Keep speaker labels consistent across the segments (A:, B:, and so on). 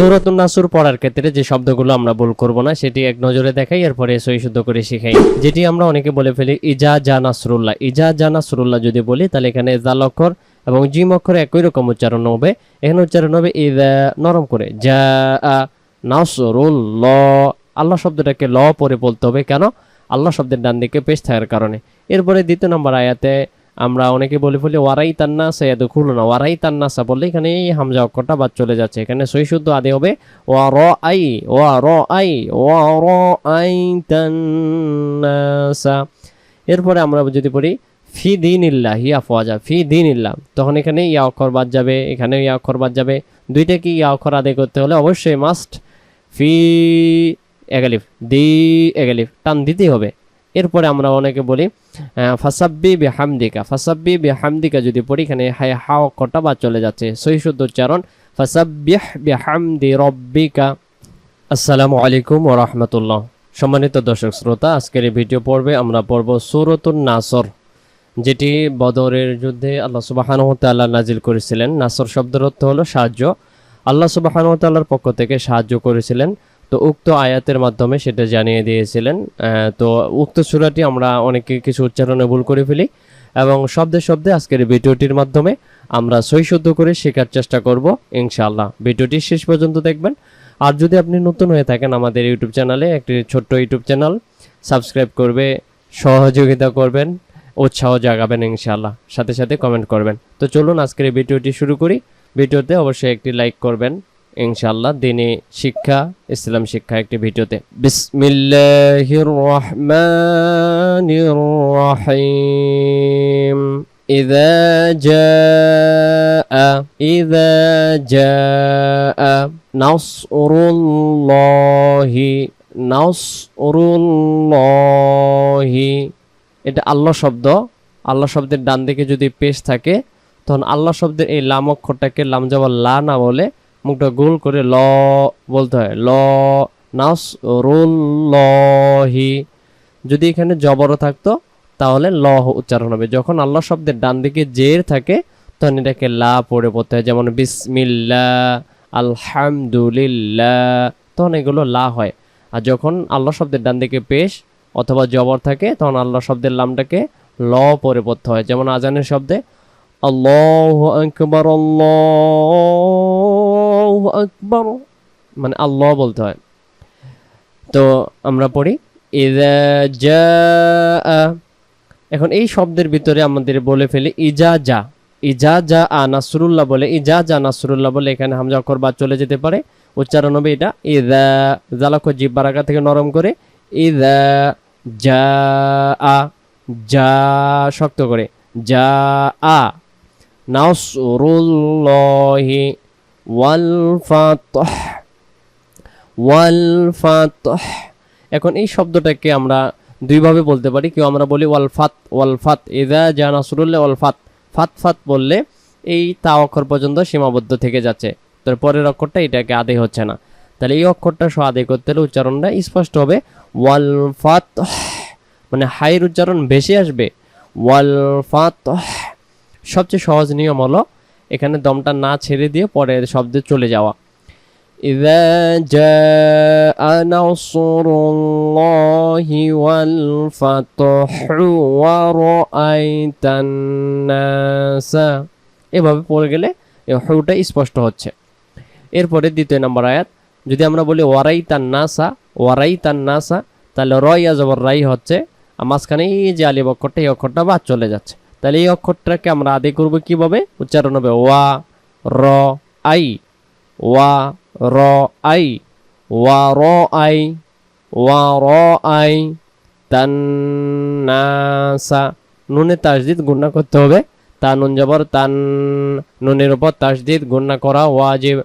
A: সুরতুন নাসুর পড়ার ক্ষেত্রে যে শব্দগুলো আমরা ভুল করব না, সেটি এক নজরে দেখাই, এরপরে সই শুদ্ধ করে শিখাই। যেটি আমরা অনেকে বলে ফেলি, ইজা জা নাসরুল্লাহ। ইজা জা নাসরুল্লাহ যদি বলি, তাহলে এখানে জাল অক্ষর এবং জিম অক্ষর একই রকম উচ্চারণ হবে। এখানে উচ্চারণ হবে ইজা নরম করে। যা নাসরুল ল আল্লাহ শব্দটাকে ল পরে বলতে হবে। কেন? আল্লাহ শব্দের ডান দিকে পেশ থাকার কারণে। এরপরে দ্বিতীয় নম্বর আয়াতে আমরা অনেকে বলে ফেলি ওয়ারাই তান্না সৈয়াদ খুলো না ওয়ারাই তান্নাসা বললে এখানে এই হামজা অক্ষরটা বাদ চলে যাচ্ছে। এখানে সই শুদ্ধ আদে হবে ওয়া র আই ওয়া র আই ওয়া র আই তান্নাসা এরপরে আমরা যদি পড়ি, ফি দিন ইল্লাহ ইয়া ফওয়াজা ফি দিন ইল্লাহ তখন এখানে ইয়া অক্ষর বাদ যাবে এখানে ইয়া অক্ষর বাদ যাবে। দুইটা কি ইয়া অক্ষর আদায় করতে হলে অবশ্যই মাস্ট ফি এগালিফ, দি এগালিফ, টান দিতেই হবে। এরপরে আমরা অনেকে বলি ফাসাব্বি বিহামদিকা ফাসাব্বি বিহামদিকা যদি পড়ি, এখানে হাই হা কটা বা চলে যাচ্ছে? সহি শুদ্ধ উচ্চারণ, ফাসাব্বিহ বিহামদি রব্বিকা। আসসালামু আলাইকুম ওয়া রাহমাতুল্লাহ। সম্মানিত দর্শক শ্রোতা, আজকের এই ভিডিও পর্বে আমরা পড়ব সূরাতুন নাসর, যেটি বদরের যুদ্ধে আল্লাহ সুবাহানহ তাল্লাহ নাজিল করেছিলেন। নাসর শব্দের অর্থ হলো সাহায্য। আল্লাহ সুবাহানহ তাল্লাহর পক্ষ থেকে সাহায্য করেছিলেন। তো উক্ত আয়াতের মাধ্যমে সেটা জানিয়ে দিয়েছিলেন। তো উক্ত সুরাটি আমরা অনেকে কিছু উচ্চারণে ভুল করে ফেলি এবং শব্দে শব্দে আজকের ভিডিওটির মাধ্যমে আমরা সই শুদ্ধ করে শেখার চেষ্টা করব, ইনশাআল্লাহ। ভিডিওটি শেষ পর্যন্ত দেখবেন। আর যদি আপনি নতুন হয়ে থাকেন আমাদের ইউটিউব চ্যানেলে, একটি ছোট্ট ইউটিউব চ্যানেল, সাবস্ক্রাইব করবে, সহযোগিতা করবেন, উৎসাহ জাগাবেন, ইনশাআল্লাহ। সাথে সাথে কমেন্ট করবেন। তো চলুন আজকের ভিডিওটি শুরু করি। ভিডিওতে অবশ্যই একটি লাইক করবেন ইনশাআল্লাহ দিনে শিক্ষা ইসলাম শিক্ষা একটি ভিডিওতে বিসমিল্লাহির রহমানির রহিম إذا جاء إذا جاء نصر الله نصر الله এটা আল্লাহ শব্দ আল্লাহ শব্দের ডান দিকে যদি পেশ থাকে তখন আল্লাহ শব্দের এই লাম অক্ষরটাকে লাম যাবার লা না বলে মুখটা গোল করে ল বলতে হয়। ল, নাস রুল্লহি যদি এখানে জবর থাকতো, তাহলে ল উচ্চারণ হবে। যখন আল্লাহ শব্দের ডান দিকে জের থাকে, তখন এটাকে লা পড়ে পড়তে হয়। যেমন বিসমিল্লা, আলহামদুলিল্লাহ, তখন এগুলো লা হয়। আর যখন আল্লাহ শব্দের ডান দিকে পেশ অথবা জবর থাকে, তখন আল্লাহ শব্দের লামটাকে ল পরে পড়তে হয়। যেমন আজানের শব্দে, আল্লাহ আকবর, আল্লাহ আকবর। মানে আল্লাহ বলতে হয়। তো আমরা পড়ি ইদা জাআ এখন এই শব্দের ভিতরে আমাদের বলে ফেলি, ইজা যা ইজা যা আ নাসরুল্লাহ বলে, ইজা যা নাসরুল্লাহ বলে এখানে হামজা অক্ষর বাদ চলে যেতে পারে। উচ্চারণ হবে এটা ইদা জালাক্ষ জিব বারাকা থেকে নরম করে ইদা যা আ যা শক্ত করে যা আ নাসরুল্লাহি ওয়াল ফাতহ এখন এই শব্দটাকে আমরা দুইভাবে বলতে পারি। কেউ আমরা বলি ওয়াল ফাত ওয়াল ফাত ইদা যা নাসরুল্লাহ ওয়াল ফাত ফাত বললে এই তা অক্ষর পর্যন্ত সীমাবদ্ধ থেকে যাচ্ছে। তার পরের অক্ষরটা এটাকে আদায় হচ্ছে না। তাহলে এই অক্ষরটা সহ আদায় করতে হলে উচ্চারণটা স্পষ্ট হবে ওয়াল ফাত মানে হাইয়ের উচ্চারণ বেশি আসবে। ওয়াল ফাত সবচেয়ে সহজ নিয়ম হলো এখানে দমটা না ছেড়ে দিয়ে পরের শব্দে চলে যাওয়া إذا جاء نصر الله والفتح ورأيت الناس এভাবে পড়ে গেলে এই হরুটা স্পষ্ট হচ্ছে এরপরে দ্বিতীয় নম্বর আয়াত যদি আমরা বলি ওয়ারাই তান নাসা ওয়ারাই তান নাসা তাহলে রয়া জবর রাই হচ্ছে আর মাঝখানে এই যে আলিব অক্ষরটা এই অক্ষরটা বাদ চলে যাচ্ছে তাহলে এই অক্ষরটাকে আমরা আদি করব কীভাবে? উচ্চারণ হবে ওয়া, র, আই। ওয়া, র, আই। ওয়া, র, আই। ওয়া, র, আই। তান্নাসা নুনে তাসদিদ গুণা করতে হবে। তা নুন জবর তান, নুনের উপর তাসদিদ গুণা করা ওয়া ওয়াজিব।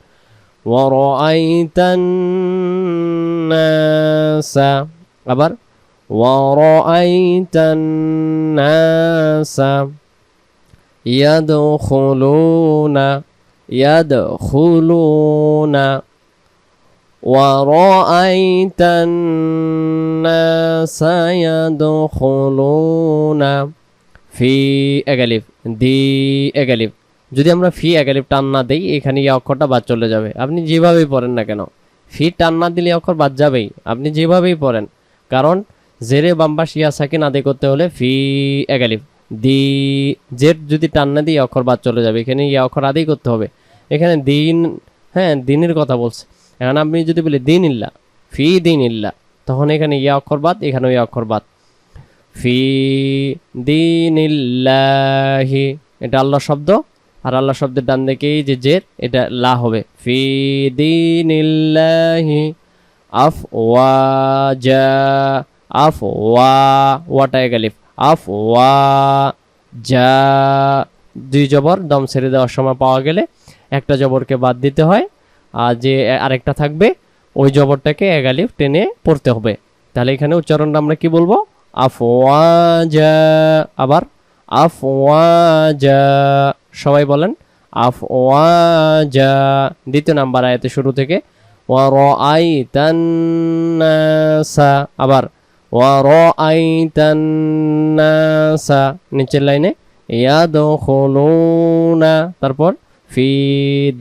A: ওয়া, র, আই তান্নাসা আবার ওয়া র আই তান্নাসা ইয়াদখুলুনা يدخلون ورأيت الناس يدخلون في أجلف دي أجلف যদি আমরা ফি একালিফ টান না দেই এখানে এই অক্ষরটা বাদ চলে যাবে আপনি যেভাবেই পড়েন না কেন ফি টান না দিলে এই অক্ষর বাদ যাবেই আপনি যেভাবেই পড়েন কারণ জেরে বাম্বা শিয়া সাকিন আদায় করতে হলে ফি একালিফ দি জের যদি টান না দিয়ে অক্ষর বাদ চলে যাবে, এখানে ইয়া অক্ষর আদায় করতে হবে। এখানে দিন হ্যাঁ দিনের কথা বলছে। এখন আপনি যদি বলি দিন ইল্লা ফি দিন ইল্লা তখন এখানে ইয়া অক্ষর বাদ, এখানেও ইয়া অক্ষর বাদ। ফি দিনিল্লাহি, এটা আল্লাহ শব্দ, আর আল্লাহ শব্দের ডান দিকেই যে জের, এটা লা হবে। ফি দিনিল্লাহি আফ ওয়াজা আফ ওয়া, ওয়াটা এগালিফ আফ ওয়া যা দুই জবর দম ছেড়ে দেওয়ার সময় পাওয়া গেলে একটা জবরকে বাদ দিতে হয়। আর যে আরেকটা থাকবে, ওই জবরটাকে এগালিফ টেনে পড়তে হবে। তাহলে এখানে উচ্চারণটা আমরা কি বলব? আফওয়াজা আবার আফওয়াজা সবাই বলেন। আফওয়াজা দ্বিতীয় নাম্বার আয়াতে শুরু থেকে, ওয়া ওয়ারাআইতান্নাসা আবার ওয়ারাআইতান্নাসা নিচের লাইনে ইয়াদখুলুনা তারপর ফি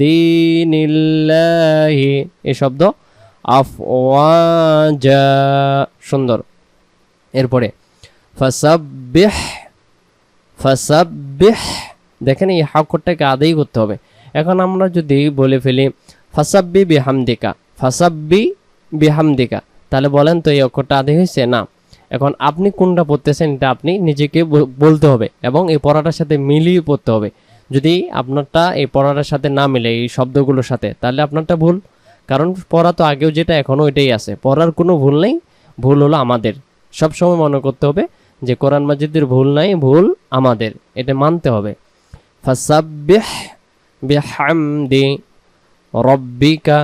A: দীনিল্লাহি এই শব্দ আফওয়াজা সুন্দর। এরপরে ফাসাব্বিহ ফাসাব্বিহ দেখেন এই হাক্করটাকে আদায় করতে হবে। এখন আমরা যদি বলে ফেলি ফাসাব্বি বিহামদিকা ফাসাব্বি বিহামদিকা। তাহলে বলেন তো এই অক্ষরটা আদি হয়েছে? না। এখন আপনি কোনটা পড়তেছেন এটা আপনি নিজেকে বলতে হবে এবং এই পড়াটার সাথে মিলিয়ে পড়তে হবে। যদি আপনারটা এই পড়াটার সাথে না মিলে, এই শব্দগুলোর সাথে, তাহলে আপনারটা ভুল। কারণ পড়া তো আগেও যেটা, এখনও ওইটাই আছে। পড়ার কোনো ভুল নেই, ভুল হলো আমাদের। সবসময় মনে করতে হবে যে কোরআন মাজিদের ভুল নাই, ভুল আমাদের। এটা মানতে হবে। ফাসাব্বিহ রব্বিকা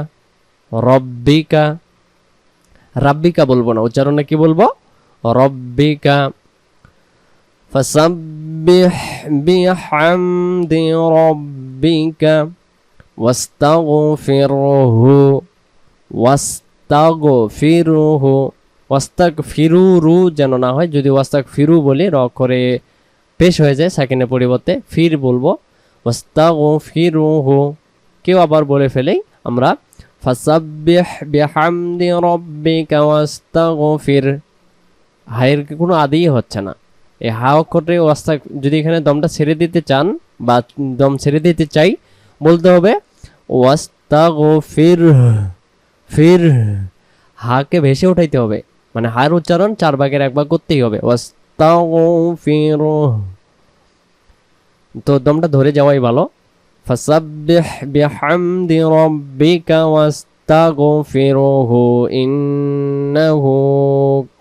A: রব্বিকা রাব্বিকা বলব না, উচ্চারণে কি বলব? রব্বিকা ফাসাব্বিহ বিহামদি রব্বিকা ওয়াস্তাগফিরহু ওয়াস্তাগফিরহু ওয়াস্তাক ফিরু রু যেন না হয়, যদি ওয়াস্তাক ফিরু বলি, র করে পেশ হয়ে যায় সেকেন্ডের পরিবর্তে, ফির বলব, ওয়াস্তাগফিরহু। কেউ আবার বলে ফেলেই আমরা ফাসাব্বিহ বিহামদি রব্বিকা ওয়াস্তাগফির। হায়ের কোনো আদিই হচ্ছে না। এই হা অক্ষরে ওয়াস্তা যদি এখানে দমটা ছেড়ে দিতে চান বা দম ছেড়ে দিতে চাই, বলতে হবে ওয়াস্তাগফির ফির হাকে ভেসে উঠাইতে হবে। মানে হার উচ্চারণ চার ভাগের এক ভাগ করতেই হবে। ওয়াস্তাগফির তো দমটা ধরে যাওয়াই ভালো। ফাসাব্বিহ বিহামদি রাব্বিকা ওয়াস্তাগফিরহু ইন্নাহু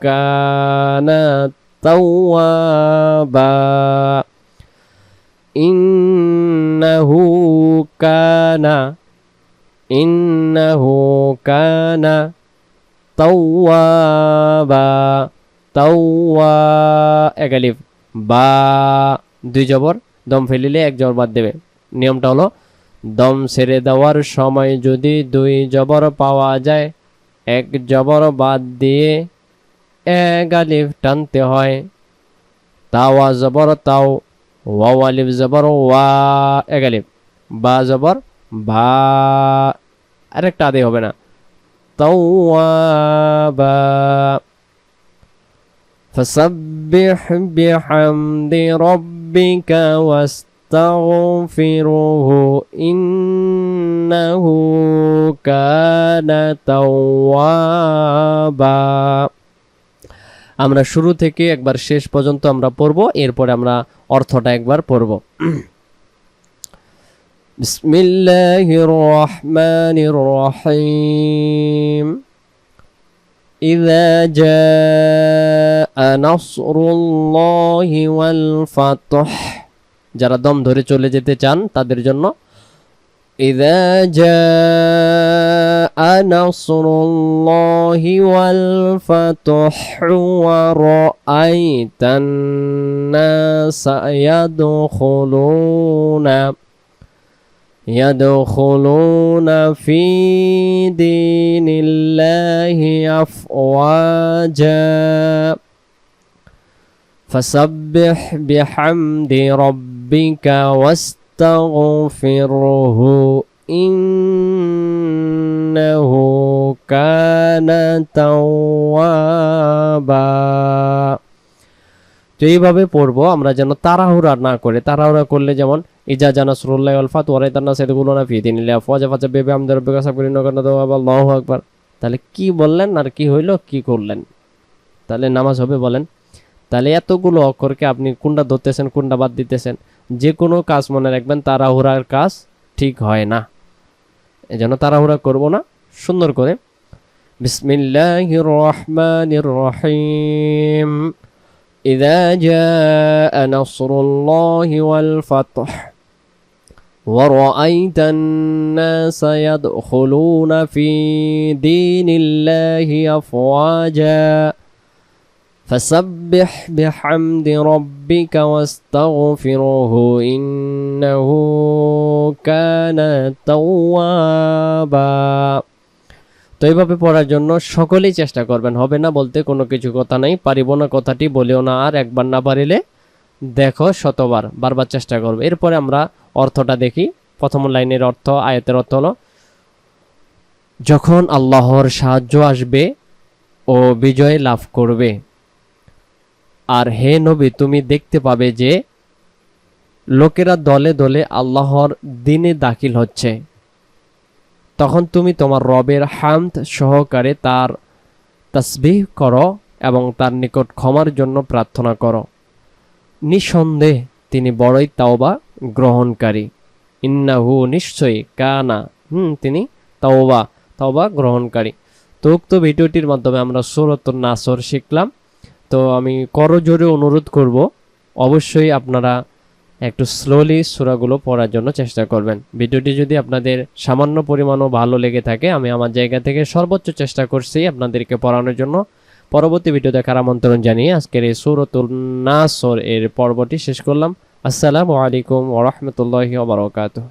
A: কানা তাওয়াবা ইন্নাহু কানা ইন্নাহু কানা তাওয়াবা তাওয়া একালিফ বা দুই জবর. দম ফেলিলে এক জবর বাদ দেবে। নিয়মটা হলো দম ছেড়ে দেওয়ার সময় যদি দুই জবর পাওয়া যায় এক জবর বাদ দিয়ে এক আলিফ টানতে হয় তাওয়া জবর তাও ওয়াও আলিফ জবর ওয়া এক আলিফ বা জবর বা আরেকটা আদে হবে না توابا فسبح بحمد ربك واستغفره إنه كان توابا আমরা শুরু থেকে একবার শেষ পর্যন্ত আমরা পড়ব এরপরে আমরা অর্থটা একবার পড়ব بسم الله الرحمن الرحيم إذا جاء نصر الله والفتح যারা দম ধরে চলে যেতে চান তাদের জন্য إذا جاء نصر الله والفتح ورأيت الناس يدخلون يدخلون في دين الله أفواجا فسبح بحمد ربك واستغفره إنه كان توابا তো এইভাবে পড়বো আমরা যেন তাড়াহুড়া না করে তাড়াহুড়া করলে যেমন ইজা জানা সুরুল্লাহ আলফাত ওরাইতান্না সেদগুলো না ফিয়ে দিনিলে ফজা ফাজা বেবে আমাদের বেকাসা করি নগর আল্লাহ আকবার তাহলে কি বললেন আর কি হইলো কি করলেন তাহলে নামাজ হবে বলেন তাহলে এতগুলো অক্ষরকে আপনি কোনটা ধরতেছেন কোনটা বাদ দিতেছেন যে কোনো কাজ মনে রাখবেন তাড়াহুড়ার কাজ ঠিক হয় না এজন্য তাড়াহুড়া করব না সুন্দর করে বিসমিল্লাহির রহমানির রহিম إذا جاء نصر الله والفتح ورأيت الناس يدخلون في دين الله أفواجا فسبح بحمد ربك واستغفره إنه كان توابا তো এইভাবে পড়ার জন্য সকলেই চেষ্টা করবেন হবে না বলতে কোনো কিছু কথা নাই পারিব না কথাটি বলেও না আর একবার না পারিলে দেখো শতবার বারবার চেষ্টা করবে এরপরে আমরা অর্থটা দেখি প্রথম লাইনের অর্থ আয়তের অর্থ হলো যখন আল্লাহর সাহায্য আসবে ও বিজয় লাভ করবে আর হে নবী, তুমি দেখতে পাবে যে লোকেরা দলে দলে আল্লাহর দিনে দাখিল হচ্ছে। তখন তুমি তোমার রবের হামদ সহকারে তার তসবিহ করো এবং তার নিকট ক্ষমার জন্য প্রার্থনা করো। নিঃসন্দেহ তিনি বড়ই তাওবা গ্রহণকারী। ইন্নাহু নিশ্চয়ই কানা, হুম, তিনি তাওবা তাওবা গ্রহণকারী। তো উক্ত ভিডিওটির মাধ্যমে আমরা সুরত নাসর শিখলাম। তো আমি করজোরে অনুরোধ করব, অবশ্যই আপনারা একটু স্লোলি সুরাগুলো পড়ার জন্য চেষ্টা করবেন। ভিডিওটি যদি আপনাদের সামান্য পরিমাণও ভালো লেগে থাকে, আমি আমার জায়গা থেকে সর্বোচ্চ চেষ্টা করছি আপনাদেরকে পড়ানোর জন্য। পরবর্তী ভিডিও দেখার আমন্ত্রণ জানিয়ে আজকের এই সুরতুল নাসর এর পর্বটি শেষ করলাম। আসসালামু আলাইকুম ওরহমতুল্লাহি ওবরাকাতুহ